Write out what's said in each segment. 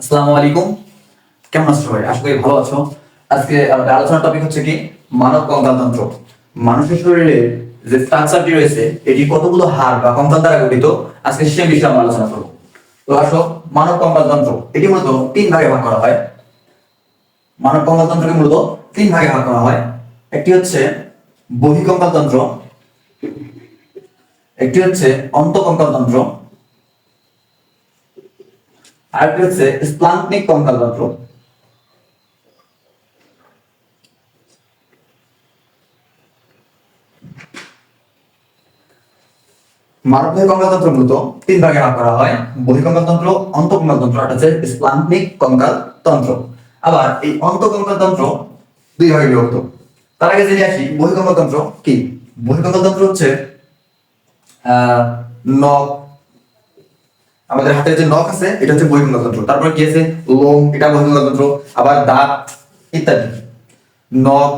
আসসালামু আলাইকুম। কেমন আছো সবাই? আশা করি ভালো আছো। আজকে আমাদের আলোচনার টপিক হচ্ছে কি? মানব কঙ্কালতন্ত্র মানুষের শরীরে যে স্ট্রাকচারটি রয়েছে, এটি কতগুলো হাড় বা কঙ্কাল দ্বারা গঠিত? আজকে সে বিষয়ে আমরা আলোচনা করব। তো আসো, মানব কঙ্কালতন্ত্র এটি মূলত তিন ভাগে ভাগ করা হয়। মানব কঙ্কালতন্ত্রকে মূলত তিন ভাগে ভাগ করা হয়। একটি হচ্ছে বহিকঙ্কালতন্ত্র একটি হচ্ছে অন্তকঙ্কালতন্ত্র আরেকটি হচ্ছে স্প্লান্টনিক কঙ্কালতন্ত্র মানবদেহ কঙ্কালতন্ত্র মূলত তিন ভাগে ভাগ করা হয়। বহিকঙ্কালতন্ত্র অন্তকঙ্কালতন্ত্র আর হচ্ছে স্প্লান্টনিক কঙ্কালতন্ত্র। আবার এই অন্তকঙ্কালতন্ত্র দুই ভাগে বিভক্ত। তার আগে জেনে আসি বহিকঙ্কালতন্ত্র কি? বহিকঙ্কালতন্ত্র হচ্ছে, আহ, নখ আমাদের হাতের যে নখ আছে, এটা হচ্ছে বহিঃঙ্গতন্ত্র তারপরে কি আছে? লোম, এটা বহিঃঙ্গতন্ত্র আবার দাঁত, ইত্যাদি। নখ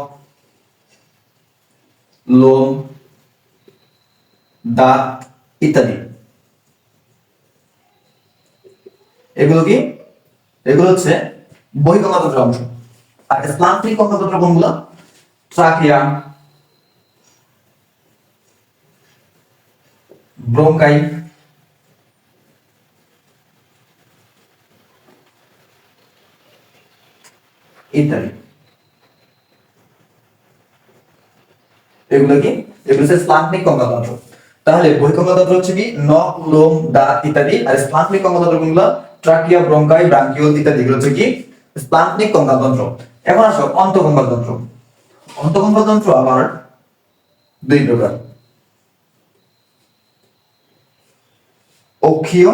লোম, দাঁত, ইত্যাদি। এগুলো কি? এগুলো হচ্ছে বহিঃঙ্গতন্ত্র অংশ। আর স্প্লান্টনিক কঙ্কতন্ত্র কোনগুলো? ট্রাকিয়া ব্রোঙ্কাই ইত্যাদি। এগুলো কি? এগুলো হচ্ছে স্প্লান্টনিক কঙ্কাতন্ত্র তাহলে বহিকঙ্কাতন্ত্র হচ্ছে কি? নখ, লোম দাঁত ইত্যাদি। আর স্প্লান্টনিক কঙ্কাতন্ত্র কোনগুলো? ট্রাকিয়া, ব্রঙ্কাই ব্রাঙ্কিওল ইত্যাদি। এগুলো হচ্ছে কি? স্প্লান্টনিক কঙ্কাতন্ত্র এখন আসো অন্তকঙ্কালতন্ত্র অন্তকঙ্কালতন্ত্র আবার দুই প্রকার। অক্ষীয়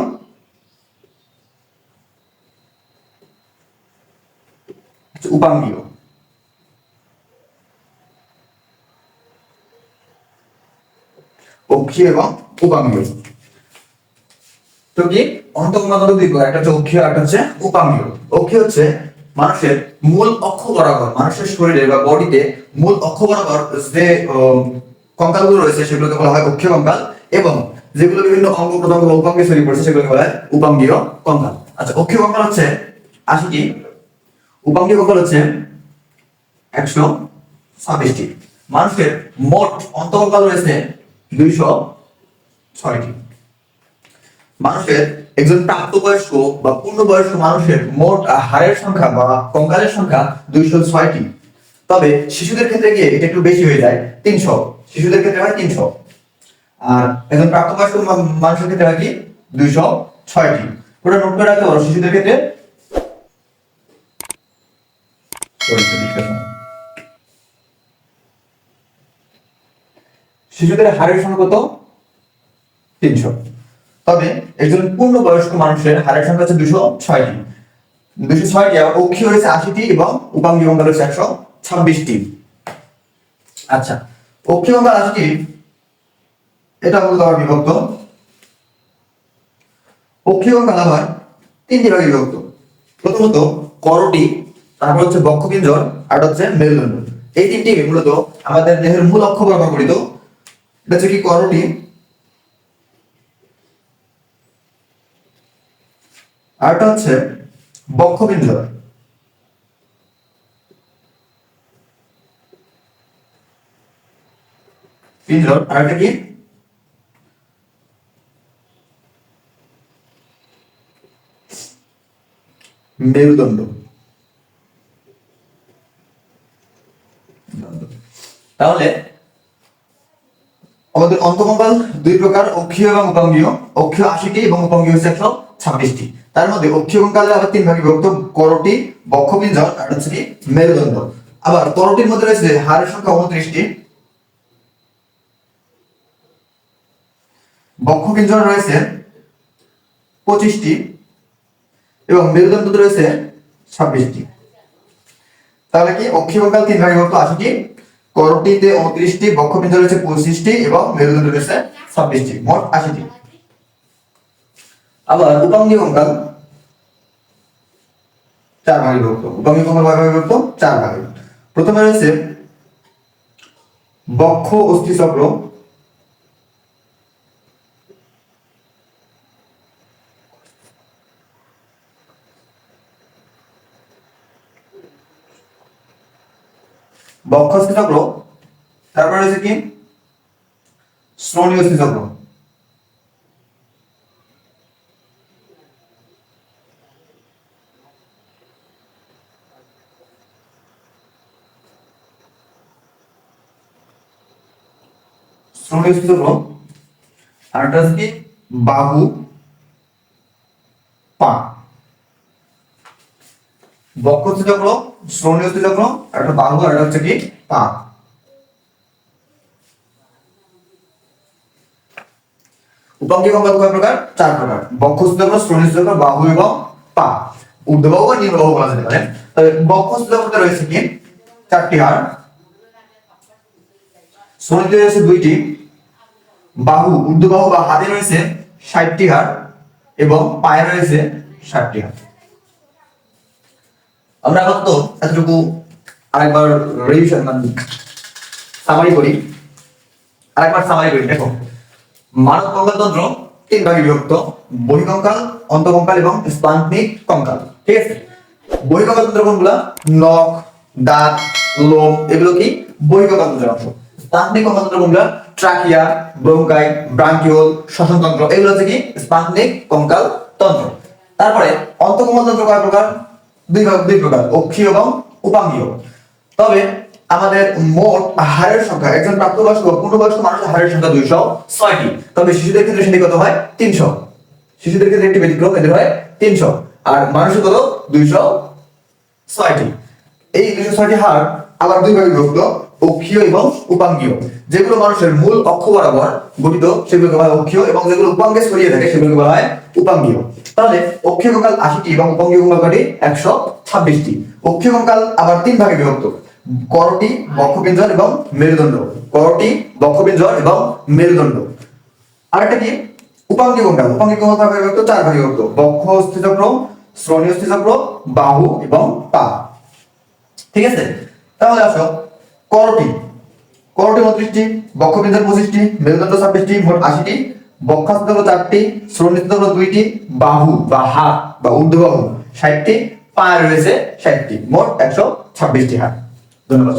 অক্ষীয় এবং তো কি একটা হচ্ছে হচ্ছে হচ্ছে মানুষের মূল অক্ষ বরাবর মানুষের শরীরে বা বডিতে মূল অক্ষ বরাবর যে কঙ্কালগুলো রয়েছে সেগুলোকে বলা হয় অক্ষীয় কঙ্কাল এবং যেগুলো বিভিন্ন অঙ্গ প্রত্যঙ্গ বা উপাঙ্গে ছড়িয়ে পড়ছে সেগুলোকে বলা হয় উপাঙ্গীয় কঙ্কাল আচ্ছা অক্ষীয় কঙ্কাল হচ্ছে আশিটি উপাঙ্গীয় কঙ্কাল হচ্ছে একশো ছাব্বিশটি। মানুষের মোট অন্তকঙ্কাল রয়েছে দুইশো ছয়টি। মানুষের একজন প্রাপ্তবয়স্ক বা পূর্ণবয়স্ক মানুষের মোট হাড়ের সংখ্যা বা কঙ্কালের সংখ্যা দুইশো ছয়টি। তবে শিশুদের ক্ষেত্রে গিয়ে এটা একটু বেশি হয়ে যায়, তিনশো। শিশুদের ক্ষেত্রে হয় তিনশো। আর একজন প্রাপ্তবয়স্ক মানুষের ক্ষেত্রে হয় কি? দুইশো ছয়টি। ওটা নোট করে রাখতে পারো শিশুদের ক্ষেত্রে একটু discussion। শিশুদের হাড়ের সংখ্যা কত? তিনশো। তবে একজন পূর্ণবয়স্ক মানুষের হাড়ের সংখ্যা হচ্ছে দুশো ছয়টি। দুশো ছয়টি, আর অক্ষী হয়েছে আশিটি এবং উপাঙ্গী কঙ্কাল হচ্ছে একশো ছাব্বিশটি। আচ্ছা অক্ষী কঙ্কাল আশিটি, এটা মূলত আবার বিভক্ত। অক্ষী কঙ্কাল আবার তিনটি ভাগে বিভক্ত। প্রথমত, করটি তারপর হচ্ছে বক্ষপিঞ্জর, আর হচ্ছে মেরুদণ্ড। এই তিনটি মূলত আমাদের দেহের মূল অক্ষ বরাবর গঠিত। এটা হচ্ছে কি করটি আরটা হচ্ছে বক্ষপিঞ্জর। পিঞ্জর আরেকটা কি? মেরুদণ্ড। তাহলে আমাদের অন্তকঙ্কাল দুই প্রকার, অক্ষীয় এবং উপাঙ্গীয়। অক্ষীয় আশিটি এবং উপাঙ্গীয় হচ্ছে একশো ছাব্বিশটি। তার মধ্যে অক্ষীয় কঙ্কালে আবার তিন ভাগে বিভক্ত, করটি বক্ষপিঞ্জর আর হচ্ছে কি মেরুদণ্ড। আবার করটির মধ্যে রয়েছে হাড়ের সংখ্যা উনত্রিশটি। বক্ষপিঞ্জর রয়েছে পঁচিশটি এবং মেরুদণ্ড রয়েছে ছাব্বিশটি। তাহলে কি অক্ষীয় কঙ্কাল তিন ভাগে বিভক্ত আশিটি করটিতে উনত্রিশটি বক্ষপিঞ্জর রয়েছে পঁচিশটি এবং মেরুদণ্ড রয়েছে ছাব্বিশটি। মোট আশিটি। আবার উপাঙ্গী কঙ্কাল চার ভাগে বিভক্ত। উপাঙ্গী কঙ্কাল ভাগে বিভক্ত? চার ভাগে প্রথমে রয়েছে বক্ষ অস্থি চক্র বক্ষস্থ চক্র তারপরে রয়েছে কি? শ্রোণীয় চক্র শ্রোণীয় চক্র আর কি? বাহু পা বক্ষস্থ চক্র শ্রোণীয় চক্র আর একটা বাহু আর হচ্ছে কি? পা উপাঙ্গিক অঙ্গ কয় প্রকার? চার প্রকার। বক্ষস্থ চক্র শ্রোণীয় চক্র বাহু এবং পা ঊর্ধ্ববাহু বা নিম্নবাহু বলা যেতে পারে। তবে বক্ষস্থ চক্রতে রয়েছে কি? চারটি হাড় শ্রোণীতে রয়েছে দুইটি। বাহু, ঊর্ধ্ববাহু বা হাতে রয়েছে ষাটটি হাড় এবং পায়ে রয়েছে ষাটটি হাড় আমরা এখন তো এতটুকু আরেকবার রিভিশন মানে সামারি করি। আরেকবার সামারি করি। দেখো, মানব কঙ্কালতন্ত্র তিন ভাগে বিভক্ত, বহিকঙ্কাল, অন্তকঙ্কাল এবং স্পান্টনিক কঙ্কাল। ঠিক আছে? বহিকঙ্কালতন্ত্র কোনগুলা? নখ, দাঁত, লোম, এগুলো কি? বহিকঙ্কালতন্ত্রের অংশ। স্পান্টনিক কঙ্কালতন্ত্র কোনগুলা? ট্রাকিয়া, ব্রঙ্কাই, ব্রাঙ্কিওল, শ্বসনতন্ত্র। এগুলো হচ্ছে কি? স্পান্টনিক কঙ্কাল তন্ত্র তারপরে অন্তকঙ্কালতন্ত্র কয় প্রকার? দুই ভাগ দুই প্রকার অক্ষীয় এবং উপাঙ্গীয়। তবে আমাদের মোট হারের সংখ্যা, একজন প্রাপ্তবয়স্ক পূর্ণবয়স্ক মানুষের হারের সংখ্যা দুইশো ছয়টি। তবে শিশুদের ক্ষেত্রে সেটি কত হয়? তিনশো। শিশুদের ক্ষেত্রে একটি ব্যতিক্রম, এদের হয় তিনশো। আর মানুষের কত? দুইশো ছয়টি। এই দুইশো ছয়টি হার আবার দুই ভাগে বিভক্ত। অক্ষীয় এবং উপাঙ্গীয়। যেগুলো মানুষের মূল অক্ষ বরাবর গঠিত, সেগুলোকে বলা হয় অক্ষীয় এবং যেগুলো উপাঙ্গে ছড়িয়ে থাকে, সেগুলোকে বলা হয় উপাঙ্গীয়। তাহলে অক্ষীয় কঙ্কাল আশিটি এবং উপাঙ্গীয় কঙ্কাল কটি একশো ছাব্বিশটি। অক্ষীয় কঙ্কাল আবার তিন ভাগে বিভক্ত। করটি, বক্ষপিঞ্জর এবং মেরুদণ্ড। করটি, বক্ষপিঞ্জর এবং মেরুদণ্ড। আরেকটা কি? উপাঙ্গীয় কঙ্কাল উপাঙ্গীয় কঙ্কাল বিভক্ত, চার ভাগে বিভক্ত। বক্ষ অস্থিচক্র, শ্রোণী অস্থিচক্র, বাহু এবং পা। ঠিক আছে? তাহলে আসো করটি করটি উনত্রিশটি বক্ষবিন্দু পঁচিশটি, মেরুদণ্ড ছাব্বিশটি, মোট আশিটি বক্ষাস্তক চারটি শ্রোণিস্তক দুইটি, বাহু বা হাত বা ঊর্ধ্ববাহু ষাটটি পা রয়েছে ষাটটি, মোট একশো ছাব্বিশটি হাত। ধন্যবাদ